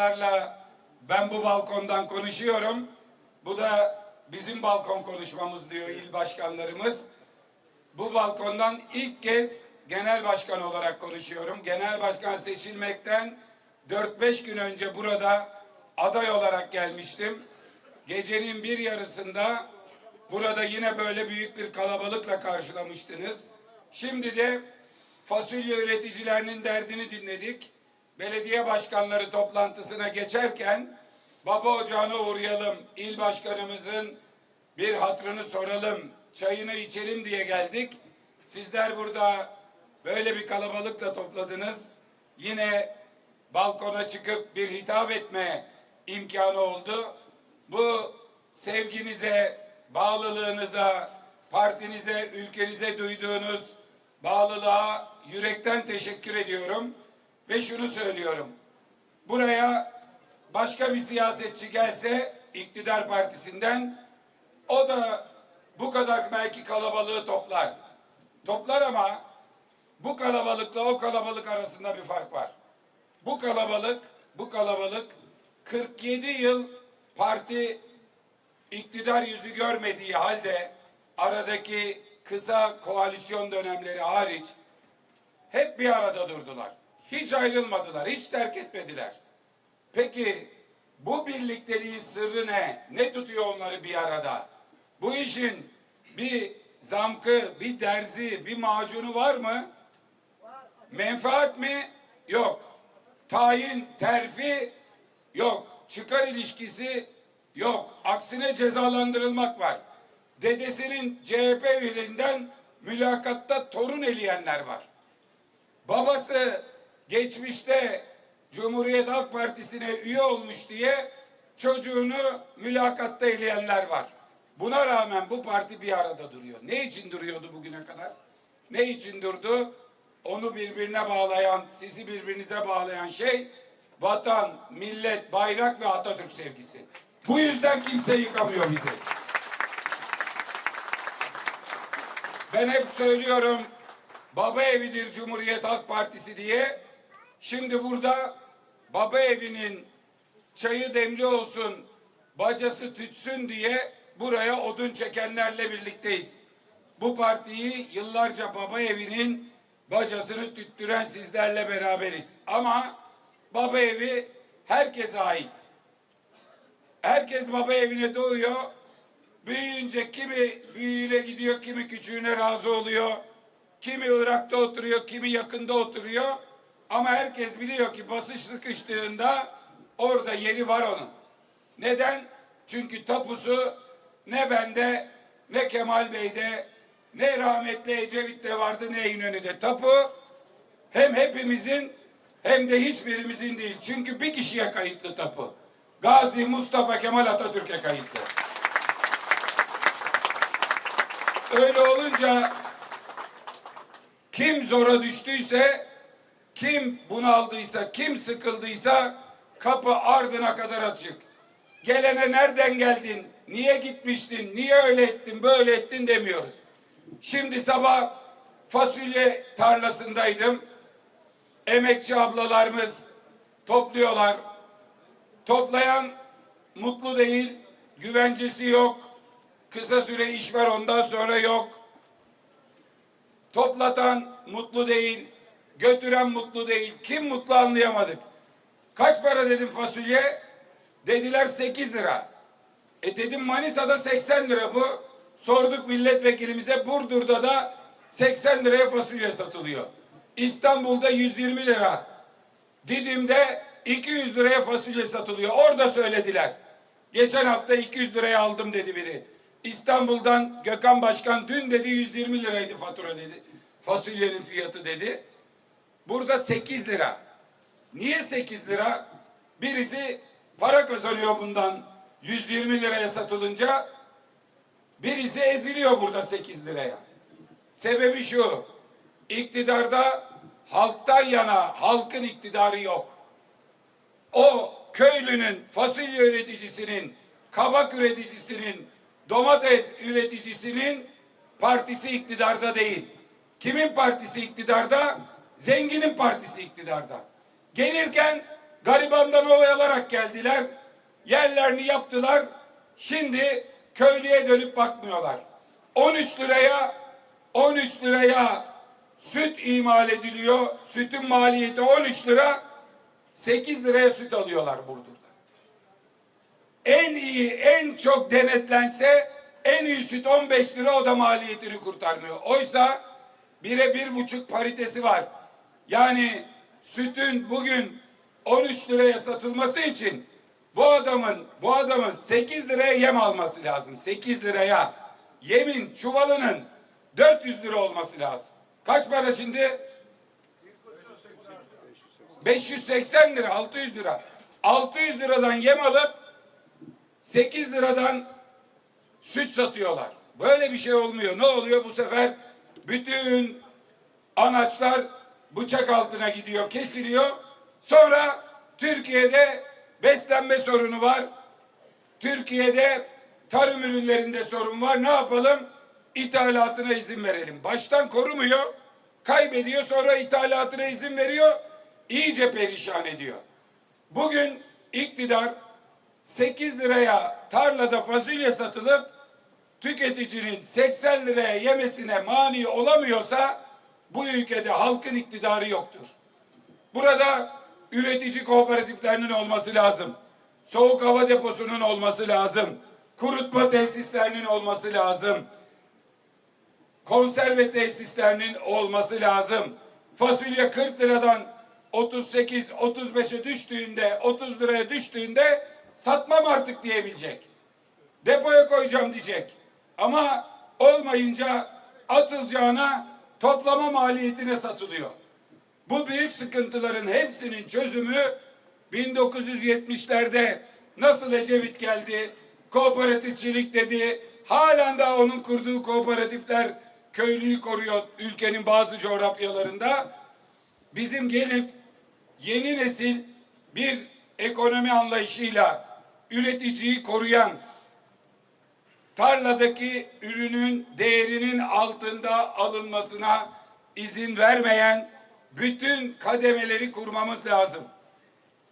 kalabalıklarla ben bu balkondan konuşuyorum. Bu da bizim balkon konuşmamız diyor il başkanlarımız. Bu balkondan ilk kez genel başkan olarak konuşuyorum. Genel başkan seçilmekten 4-5 gün önce burada aday olarak gelmiştim. Gecenin bir yarısında burada yine böyle büyük bir kalabalıkla karşılamıştınız. Şimdi de fasulye üreticilerinin derdini dinledik. Belediye başkanları toplantısına geçerken baba ocağına uğrayalım. İl başkanımızın bir hatrını soralım, çayını içelim diye geldik. Sizler burada böyle bir kalabalıkla topladınız. Yine balkona çıkıp bir hitap etme imkanı oldu. Bu sevginize, bağlılığınıza, partinize, ülkenize duyduğunuz bağlılığa yürekten teşekkür ediyorum. Ve şunu söylüyorum. Buraya başka bir siyasetçi gelse iktidar partisinden o da bu kadar belki kalabalığı toplar. Toplar ama bu kalabalıkla o kalabalık arasında bir fark var. Bu kalabalık, bu kalabalık 47 yıl parti iktidar yüzü görmediği halde aradaki kısa koalisyon dönemleri hariç hep bir arada durdular. Hiç ayrılmadılar, hiç terk etmediler. Peki bu birlikteliğin sırrı ne? Ne tutuyor onları bir arada? Bu işin bir zamkı, bir derzi, bir macunu var mı? Menfaat mi? Yok. Tayin, terfi yok. Çıkar ilişkisi yok. Aksine cezalandırılmak var. Dedesinin CHP üyeliğinden mülakatta torun eleyenler var. Babası geçmişte Cumhuriyet Halk Partisi'ne üye olmuş diye çocuğunu mülakatta eleyenler var. Buna rağmen bu parti bir arada duruyor. Ne için duruyordu bugüne kadar? Ne için durdu? Onu birbirine bağlayan, sizi birbirinize bağlayan şey vatan, millet, bayrak ve Atatürk sevgisi. Bu yüzden kimse yıkamıyor bizi. Ben hep söylüyorum baba evidir Cumhuriyet Halk Partisi diye. Şimdi burada baba evinin çayı demli olsun, bacası tütsün diye buraya odun çekenlerle birlikteyiz. Bu partiyi yıllarca baba evinin bacasını tüttüren sizlerle beraberiz. Ama baba evi herkese ait. Herkes baba evine doğuyor. Büyüyünce kimi büyüğüne gidiyor, kimi küçüğüne razı oluyor. Kimi Irak'ta oturuyor, kimi yakında oturuyor. Ama herkes biliyor ki basış sıkıştığında orada yeri var onun. Neden? Çünkü tapusu ne bende, ne Kemal Bey'de, ne rahmetli Ecevit'te vardı, ne İnönü'de. Tapu hem hepimizin hem de hiçbirimizin değil. Çünkü bir kişiye kayıtlı tapu. Gazi Mustafa Kemal Atatürk'e kayıtlı. Öyle olunca kim zora düştüyse, kim bunaldıysa, kim sıkıldıysa kapı ardına kadar açık. Gelene nereden geldin, niye gitmiştin, niye öyle ettin, böyle ettin demiyoruz. Şimdi sabah fasulye tarlasındaydım. Emekçi ablalarımız topluyorlar. Toplayan mutlu değil, güvencesi yok. Kısa süre iş var ondan sonra yok. Toplatan mutlu değil, götüren mutlu değil. Kim mutlu anlayamadık. Kaç para dedim fasulye? Dediler 8 lira. E dedim Manisa'da 80 lira bu. Sorduk milletvekilimize Burdur'da da 80 liraya fasulye satılıyor. İstanbul'da 120 lira. Didim'de 200 liraya fasulye satılıyor. Orada söylediler. Geçen hafta 200 liraya aldım dedi biri. İstanbul'dan Gökhan Başkan dün dedi 120 liraydı fatura dedi. Fasulyenin fiyatı dedi. Burada 8 lira. Niye 8 lira? Birisi para kazanıyor bundan 120 liraya satılınca birisi eziliyor burada 8 liraya. Sebebi şu. iktidarda halktan yana halkın iktidarı yok. O köylünün, fasulye üreticisinin, kabak üreticisinin, domates üreticisinin partisi iktidarda değil. Kimin partisi iktidarda? Zenginin partisi iktidarda. Gelirken garibandan oyalarak geldiler. Yerlerini yaptılar. Şimdi köylüye dönüp bakmıyorlar. 13 liraya 13 liraya süt imal ediliyor. Sütün maliyeti 13 lira. 8 liraya süt alıyorlar Burdur'da. En iyi, en çok denetlense en iyi süt 15 lira o da maliyetini kurtarmıyor. Oysa bire bir buçuk paritesi var. Yani sütün bugün 13 liraya satılması için bu adamın bu adamın 8 liraya yem alması lazım. 8 liraya yemin çuvalının 400 lira olması lazım. Kaç para şimdi? 580 lira, 600 lira. 600 liradan yem alıp 8 liradan süt satıyorlar. Böyle bir şey olmuyor. Ne oluyor bu sefer? Bütün anaçlar bıçak altına gidiyor, kesiliyor. Sonra Türkiye'de beslenme sorunu var. Türkiye'de tarım ürünlerinde sorun var. Ne yapalım? İthalatına izin verelim. Baştan korumuyor, kaybediyor sonra ithalatına izin veriyor. iyice perişan ediyor. Bugün iktidar 8 liraya tarlada fasulye satılıp tüketicinin 80 liraya yemesine mani olamıyorsa bu ülkede halkın iktidarı yoktur. Burada üretici kooperatiflerinin olması lazım. Soğuk hava deposunun olması lazım. Kurutma tesislerinin olması lazım. Konserve tesislerinin olması lazım. Fasulye 40 liradan 38 35'e düştüğünde 30 liraya düştüğünde satmam artık diyebilecek. Depoya koyacağım diyecek. Ama olmayınca atılacağına toplama maliyetine satılıyor. Bu büyük sıkıntıların hepsinin çözümü 1970'lerde nasıl Ecevit geldi, kooperatifçilik dedi, halen daha onun kurduğu kooperatifler köylüyü koruyor ülkenin bazı coğrafyalarında. Bizim gelip yeni nesil bir ekonomi anlayışıyla üreticiyi koruyan, tarladaki ürünün değerinin altında alınmasına izin vermeyen bütün kademeleri kurmamız lazım.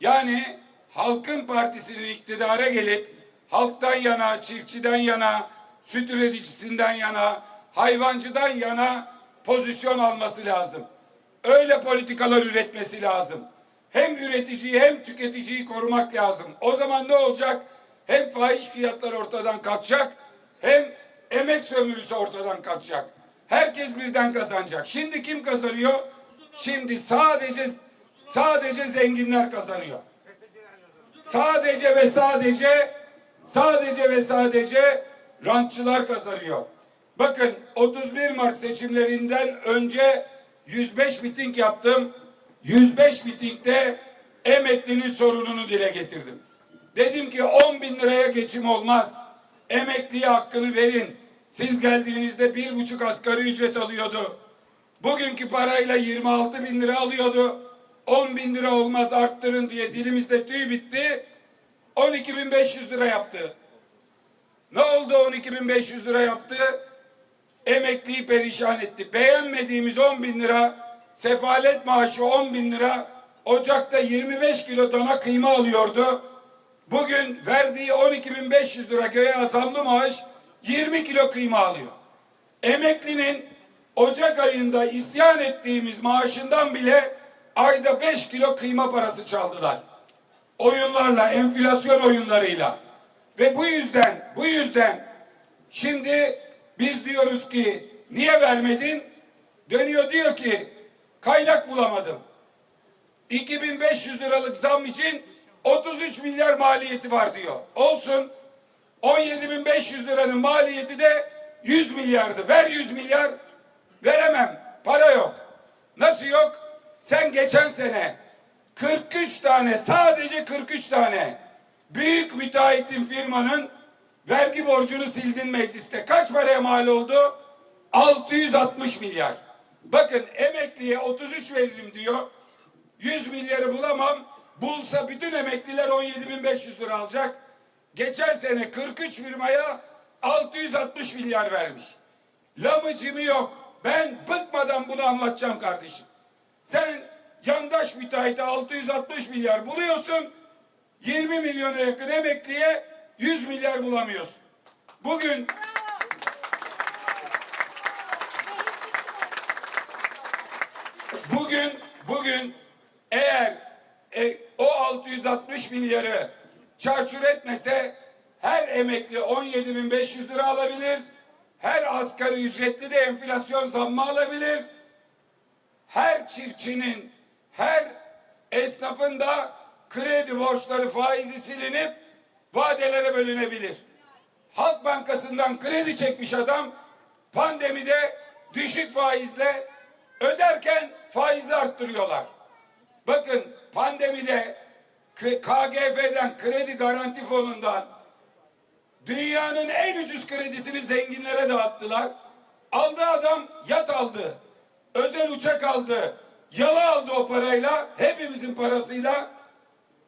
Yani Halkın Partisi'nin iktidara gelip halktan yana, çiftçiden yana, süt üreticisinden yana, hayvancıdan yana pozisyon alması lazım. Öyle politikalar üretmesi lazım. Hem üreticiyi hem tüketiciyi korumak lazım. O zaman ne olacak? Hem fahiş fiyatlar ortadan kalkacak, hem emek sömürüsü ortadan kalkacak. Herkes birden kazanacak. Şimdi kim kazanıyor? Şimdi sadece sadece zenginler kazanıyor. Sadece ve sadece sadece ve sadece rantçılar kazanıyor. Bakın 31 Mart seçimlerinden önce 105 miting yaptım. 105 mitingde emeklinin sorununu dile getirdim. Dedim ki 10 bin liraya geçim olmaz. Emekliye hakkını verin. Siz geldiğinizde bir buçuk asgari ücret alıyordu. Bugünkü parayla 26 bin lira alıyordu. 10 bin lira olmaz arttırın diye dilimizde tüy bitti. 12.500 lira yaptı. Ne oldu 12.500 lira yaptı? Emekliyi perişan etti. Beğenmediğimiz 10 bin lira, sefalet maaşı 10 bin lira, Ocak'ta 25 kilo dana kıyma alıyordu. Bugün verdiği 12.500 lira göğe azamlı maaş 20 kilo kıyma alıyor. Emeklinin Ocak ayında isyan ettiğimiz maaşından bile ayda 5 kilo kıyma parası çaldılar. Oyunlarla, enflasyon oyunlarıyla. Ve bu yüzden, bu yüzden şimdi biz diyoruz ki niye vermedin? Dönüyor diyor ki kaynak bulamadım. 2500 liralık zam için 33 milyar maliyeti var diyor. Olsun. 17.500 liranın maliyeti de 100 milyardı. Ver 100 milyar. Veremem. Para yok. Nasıl yok? Sen geçen sene 43 tane sadece 43 tane büyük müteahhitin firmanın vergi borcunu sildin mecliste. Kaç paraya mal oldu? 660 milyar. Bakın emekliye 33 veririm diyor. 100 milyarı bulamam. Bulsa bütün emekliler 17.500 lira alacak. Geçen sene 43 firmaya 660 milyar vermiş. Lamıcımı yok. Ben bıkmadan bunu anlatacağım kardeşim. Sen yandaş müteahhite 660 milyar buluyorsun. 20 milyona yakın emekliye 100 milyar bulamıyorsun. Bugün bugün bugün eğer e, 660 milyarı çarçur etmese her emekli 17.500 lira alabilir. Her asgari ücretli de enflasyon zammı alabilir. Her çiftçinin, her esnafın da kredi borçları faizi silinip vadelere bölünebilir. Halk Bankası'ndan kredi çekmiş adam pandemide düşük faizle öderken faizi arttırıyorlar. Bakın pandemide KGF'den kredi garanti fonundan dünyanın en ucuz kredisini zenginlere dağıttılar. Aldı adam yat aldı. Özel uçak aldı. Yalı aldı o parayla. Hepimizin parasıyla.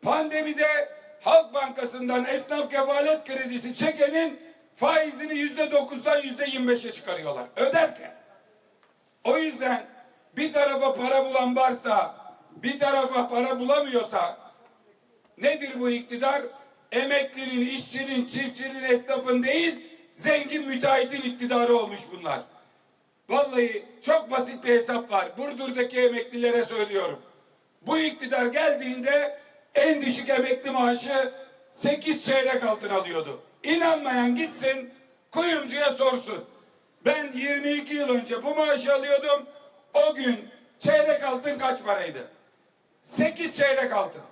Pandemide Halk Bankası'ndan esnaf kefalet kredisi çekenin faizini yüzde dokuzdan yüzde yirmi çıkarıyorlar. Öderken. O yüzden bir tarafa para bulan varsa, bir tarafa para bulamıyorsa nedir bu iktidar? Emeklinin, işçinin, çiftçinin, esnafın değil, zengin müteahhitin iktidarı olmuş bunlar. Vallahi çok basit bir hesap var. Burdur'daki emeklilere söylüyorum. Bu iktidar geldiğinde en düşük emekli maaşı 8 çeyrek altın alıyordu. İnanmayan gitsin kuyumcuya sorsun. Ben 22 yıl önce bu maaşı alıyordum. O gün çeyrek altın kaç paraydı? 8 çeyrek altın.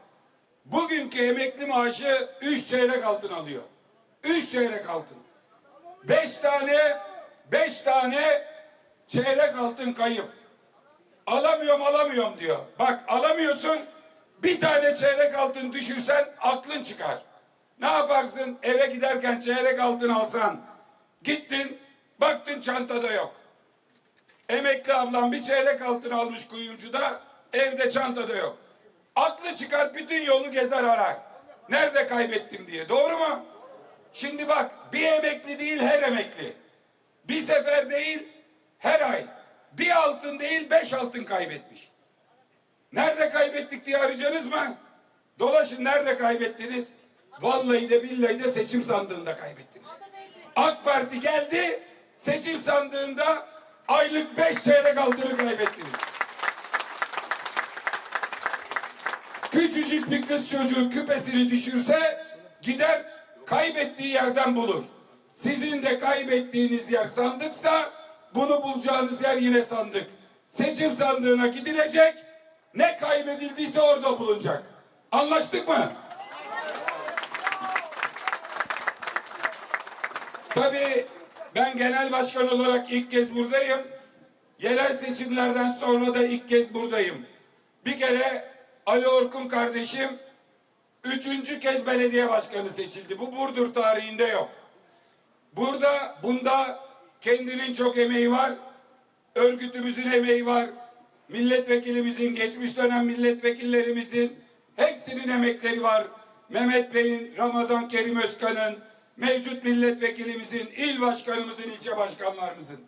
Bugünkü emekli maaşı 3 çeyrek altın alıyor. 3 çeyrek altın. 5 tane 5 tane çeyrek altın kayıp. Alamıyorum alamıyorum diyor. Bak alamıyorsun bir tane çeyrek altın düşürsen aklın çıkar. Ne yaparsın? Eve giderken çeyrek altın alsan. Gittin baktın çantada yok. Emekli ablam bir çeyrek altın almış kuyumcuda evde çantada yok. Aklı çıkar bütün yolu gezer arar. Nerede kaybettim diye. Doğru mu? Şimdi bak bir emekli değil her emekli. Bir sefer değil her ay. Bir altın değil beş altın kaybetmiş. Nerede kaybettik diye arayacaksınız mı? Dolaşın nerede kaybettiniz? Vallahi de billahi de seçim sandığında kaybettiniz. AK Parti geldi seçim sandığında aylık beş çeyrek altını kaybettiniz. Küçücük bir kız çocuğu küpesini düşürse gider kaybettiği yerden bulur. Sizin de kaybettiğiniz yer sandıksa bunu bulacağınız yer yine sandık. Seçim sandığına gidilecek. Ne kaybedildiyse orada bulunacak. Anlaştık mı? Tabii ben genel başkan olarak ilk kez buradayım. Yerel seçimlerden sonra da ilk kez buradayım. Bir kere Ali Orkun kardeşim üçüncü kez belediye başkanı seçildi. Bu Burdur tarihinde yok. Burada bunda kendinin çok emeği var. Örgütümüzün emeği var. Milletvekilimizin, geçmiş dönem milletvekillerimizin hepsinin emekleri var. Mehmet Bey'in, Ramazan Kerim Özkan'ın, mevcut milletvekilimizin, il başkanımızın, ilçe başkanlarımızın.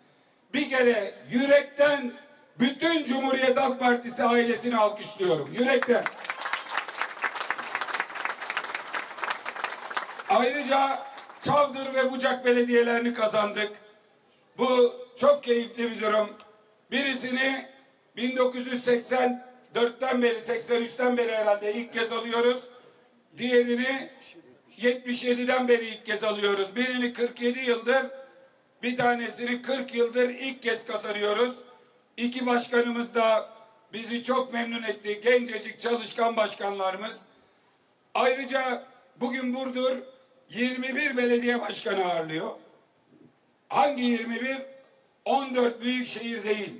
Bir kere yürekten bütün Cumhuriyet Halk Partisi ailesini alkışlıyorum. Yürekten. Ayrıca Çavdır ve Bucak belediyelerini kazandık. Bu çok keyifli bir durum. Birisini 1984'ten beri, 83'ten beri herhalde ilk kez alıyoruz. Diğerini 77'den beri ilk kez alıyoruz. Birini 47 yıldır, bir tanesini 40 yıldır ilk kez kazanıyoruz. İki başkanımız da bizi çok memnun etti. Gencecik çalışkan başkanlarımız. Ayrıca bugün Burdur 21 belediye başkanı ağırlıyor. Hangi 21? 14 büyük şehir değil.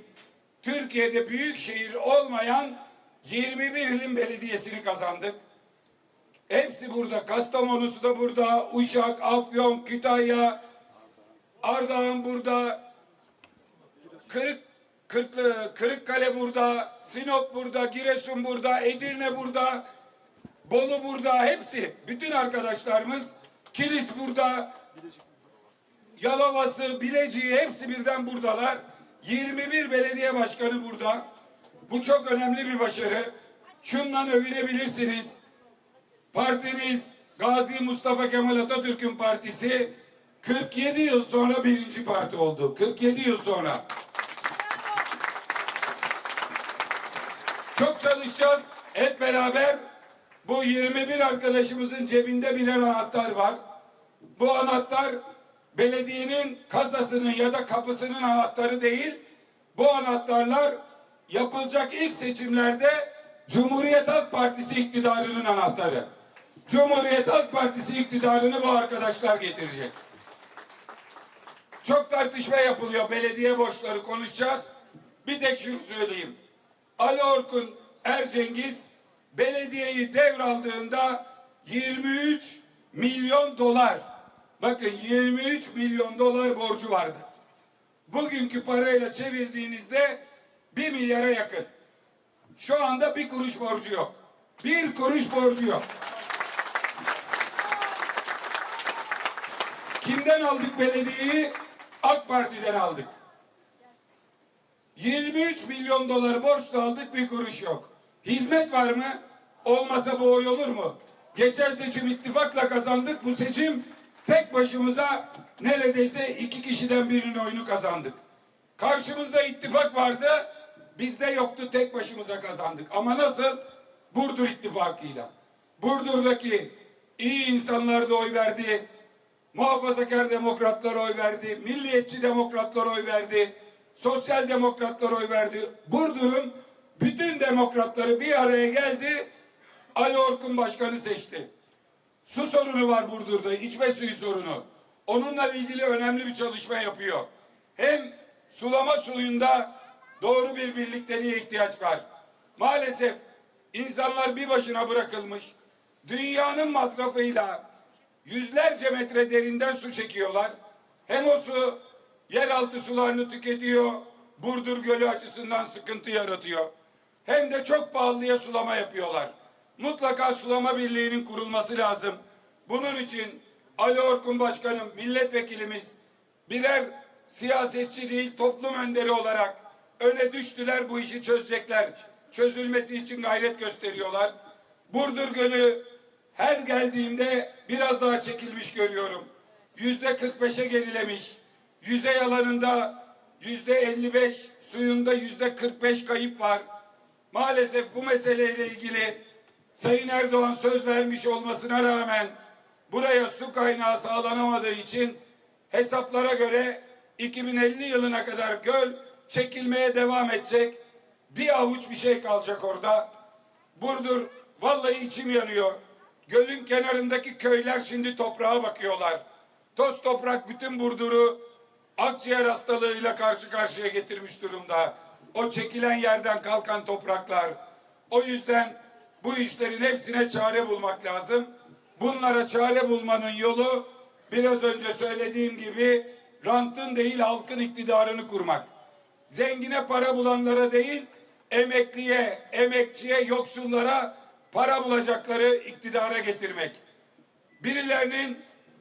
Türkiye'de büyük şehir olmayan 21 ilin belediyesini kazandık. Hepsi burada. Kastamonu'su da burada. Uşak, Afyon, Kütahya, Ardahan burada. Kırık, Kırklı, Kırıkkale burada. Sinop burada. Giresun burada. Edirne burada. Bolu burada. Hepsi. Bütün arkadaşlarımız. Kilis burada. Yalova'sı, Bilecik'i hepsi birden buradalar. 21 belediye başkanı burada. Bu çok önemli bir başarı. Şundan övünebilirsiniz. Partiniz Gazi Mustafa Kemal Atatürk'ün partisi 47 yıl sonra birinci parti oldu. 47 yıl sonra. Çalışacağız. Hep beraber bu 21 arkadaşımızın cebinde birer anahtar var. Bu anahtar belediyenin kasasının ya da kapısının anahtarı değil. Bu anahtarlar yapılacak ilk seçimlerde Cumhuriyet Halk Partisi iktidarının anahtarı. Cumhuriyet Halk Partisi iktidarını bu arkadaşlar getirecek. Çok tartışma yapılıyor. Belediye borçları konuşacağız. Bir tek şunu söyleyeyim. Ali Orkun Ercengiz belediyeyi devraldığında 23 milyon dolar bakın 23 milyon dolar borcu vardı. Bugünkü parayla çevirdiğinizde 1 milyara yakın. Şu anda bir kuruş borcu yok. Bir kuruş borcu yok. Kimden aldık belediyeyi? AK Parti'den aldık. 23 milyon dolar borçla aldık bir kuruş yok. Hizmet var mı? Olmasa bu oy olur mu? Geçen seçim ittifakla kazandık. Bu seçim tek başımıza neredeyse iki kişiden birinin oyunu kazandık. Karşımızda ittifak vardı. Bizde yoktu tek başımıza kazandık. Ama nasıl? Burdur ittifakıyla. Burdur'daki iyi insanlar da oy verdi. Muhafazakar demokratlar oy verdi. Milliyetçi demokratlar oy verdi. Sosyal demokratlar oy verdi. Burdur'un bütün demokratları bir araya geldi. Ali Orkun Başkanı seçti. Su sorunu var Burdur'da, içme suyu sorunu. Onunla ilgili önemli bir çalışma yapıyor. Hem sulama suyunda doğru bir birlikteliğe ihtiyaç var. Maalesef insanlar bir başına bırakılmış. Dünyanın masrafıyla yüzlerce metre derinden su çekiyorlar. Hem o su yeraltı sularını tüketiyor, Burdur Gölü açısından sıkıntı yaratıyor. Hem de çok pahalıya sulama yapıyorlar. Mutlaka sulama birliğinin kurulması lazım. Bunun için Ali Orkun Başkanım, milletvekilimiz birer siyasetçi değil toplum önderi olarak öne düştüler bu işi çözecekler. Çözülmesi için gayret gösteriyorlar. Burdur Gölü her geldiğimde biraz daha çekilmiş görüyorum. Yüzde 45'e gerilemiş. Yüzey alanında yüzde 55, suyunda yüzde 45 kayıp var. Maalesef bu meseleyle ilgili Sayın Erdoğan söz vermiş olmasına rağmen buraya su kaynağı sağlanamadığı için hesaplara göre 2050 yılına kadar göl çekilmeye devam edecek. Bir avuç bir şey kalacak orada. Burdur vallahi içim yanıyor. Gölün kenarındaki köyler şimdi toprağa bakıyorlar. Toz toprak bütün Burdur'u akciğer hastalığıyla karşı karşıya getirmiş durumda. O çekilen yerden kalkan topraklar. O yüzden bu işlerin hepsine çare bulmak lazım. Bunlara çare bulmanın yolu biraz önce söylediğim gibi rantın değil halkın iktidarını kurmak. Zengine para bulanlara değil, emekliye, emekçiye, yoksullara para bulacakları iktidara getirmek. Birilerinin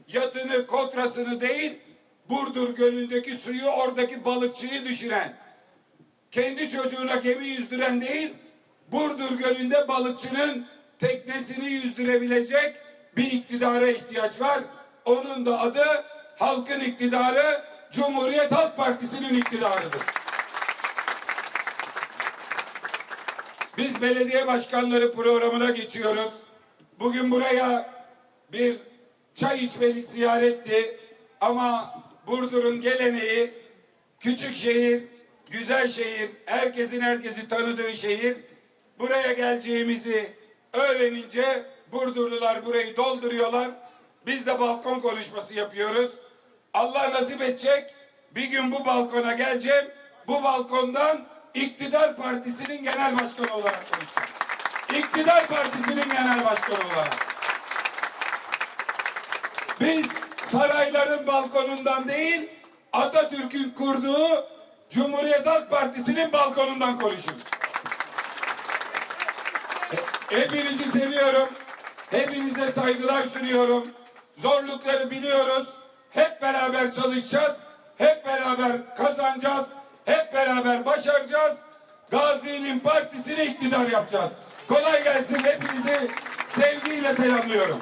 yatını, kotrasını değil, Burdur Gölü'ndeki suyu oradaki balıkçıyı düşüren, kendi çocuğuna gemi yüzdüren değil, Burdur Gölü'nde balıkçının teknesini yüzdürebilecek bir iktidara ihtiyaç var. Onun da adı halkın iktidarı, Cumhuriyet Halk Partisi'nin iktidarıdır. Biz belediye başkanları programına geçiyoruz. Bugün buraya bir çay içmelik ziyaretti ama Burdur'un geleneği küçük şehir, güzel şehir, herkesin herkesi tanıdığı şehir. Buraya geleceğimizi öğrenince Burdurlular burayı dolduruyorlar. Biz de balkon konuşması yapıyoruz. Allah nasip edecek bir gün bu balkona geleceğim. Bu balkondan iktidar partisinin genel başkanı olarak konuşacağım. İktidar partisinin genel başkanı olarak. Biz sarayların balkonundan değil, Atatürk'ün kurduğu Cumhuriyet Halk Partisi'nin balkonundan konuşuruz. E- Hepinizi seviyorum. Hepinize saygılar sunuyorum. Zorlukları biliyoruz. Hep beraber çalışacağız. Hep beraber kazanacağız. Hep beraber başaracağız. Gazi'nin partisini iktidar yapacağız. Kolay gelsin. Hepinizi sevgiyle selamlıyorum.